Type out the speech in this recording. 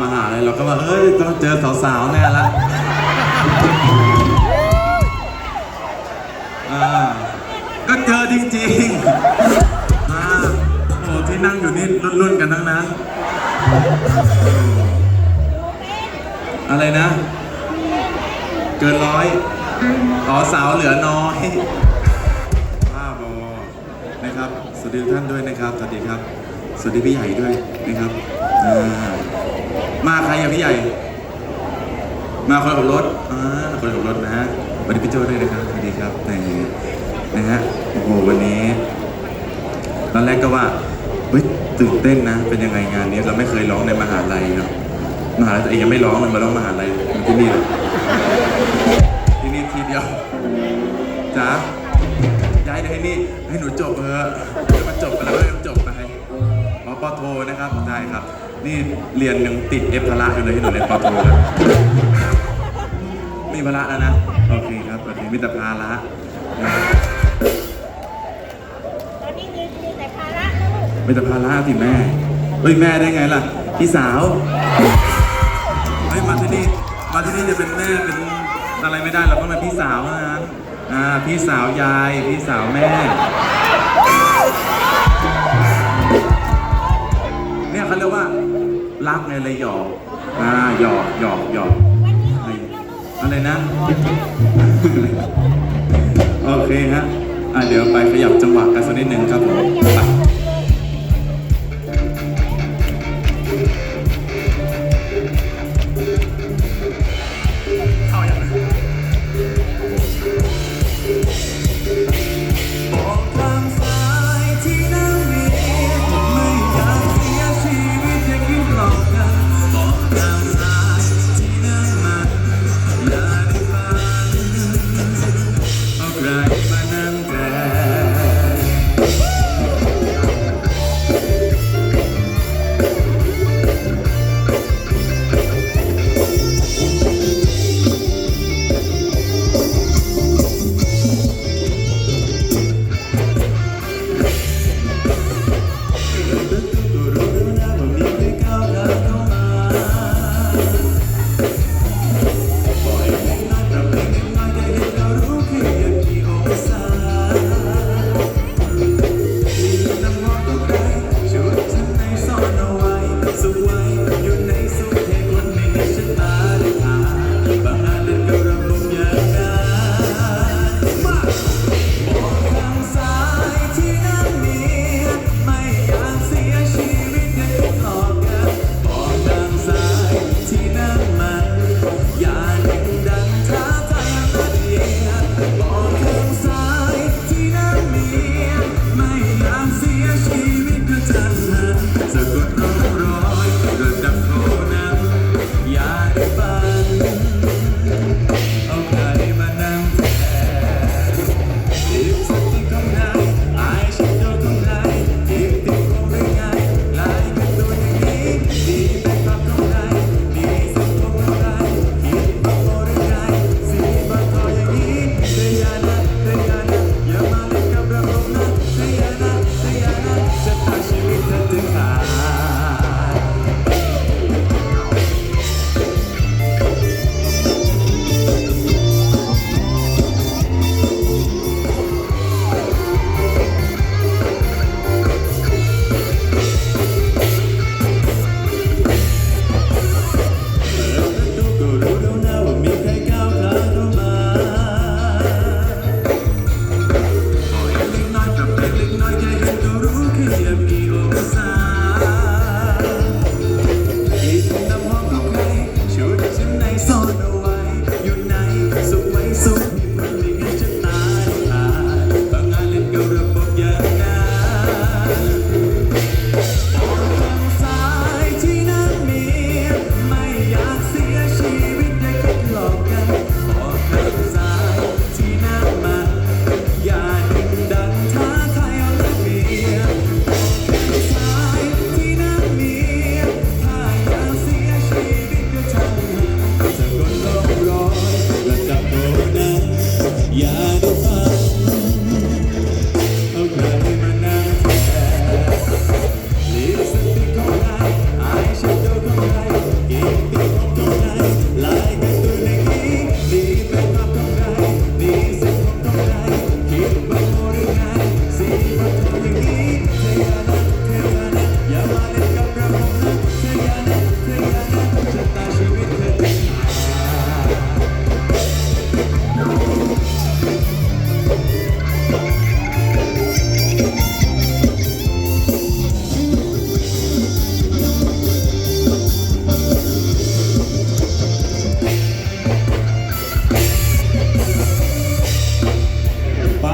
มาหาเลยเราก็บอกเอ้ยต้องเจอสาวๆแน่ละอ่าก็เจอจริงๆอ่าโอ้ที่นั่งอยู่นี่รุ่นๆกันทั้งนั้น อะไรนะ เกินร้อยอ๋อสาวเหลือน้อยบ้าบอนะครับ สวัสดีทุกท่านด้วยนะครับ สวัสดีครับ สวัสดีพี่ใหญ่ด้วยนะครับอ่า มาใครอะพี่ใหญ่ มาคนขับรถอ่าคนขับรถนะฮะสวัสดีพี่โจ้ด้วยนะครับสวัสดีครับในนะฮะโอ้โหวันนี้ตอนแรกก็ว่าเฮ้ยตื่นเต้นนะ เป็นยังไงงานนี้เราไม่เคยร้องในมหาลัยเนาะมหาลัยตัวเองยังไม่ร้องเลยมาร้องมหาลัยที่นี่เลยที่นี่ทีเดียวจ้าย้ายไปให้นี่ให้หนูจบเถอะให้มันจบไปแล้วให้มันจบไปอ๋อปอโทนะครับได้ครับ นี่เรียนยังติดเอฟพละอยู่เลยให้หนูเรียนปอโทแล้วมีพละแล้วนะ โอเคครับโอเคมิตรภาละตอนนี้มีมีแต่ภาระนะลูกมิตรภาละสิแม่เฮ้ยแม่ได้ไงล่ะ พี่สาวเฮ้ยมาที่นี่มาที่นี่จะเป็นแม่เป็นอะไรไม่ได้เราต้องเป็นพี่สาวเท่านะอ่าพี่สาวยาย พี่สาวแม่ รักไงเลยหยอกอ่าหยอกหยอกหยอกอะไรอะไรนะ โอเคฮะอะเดี๋ยวไปขยับจังหวะกันสักนิดหนึ่งครับผม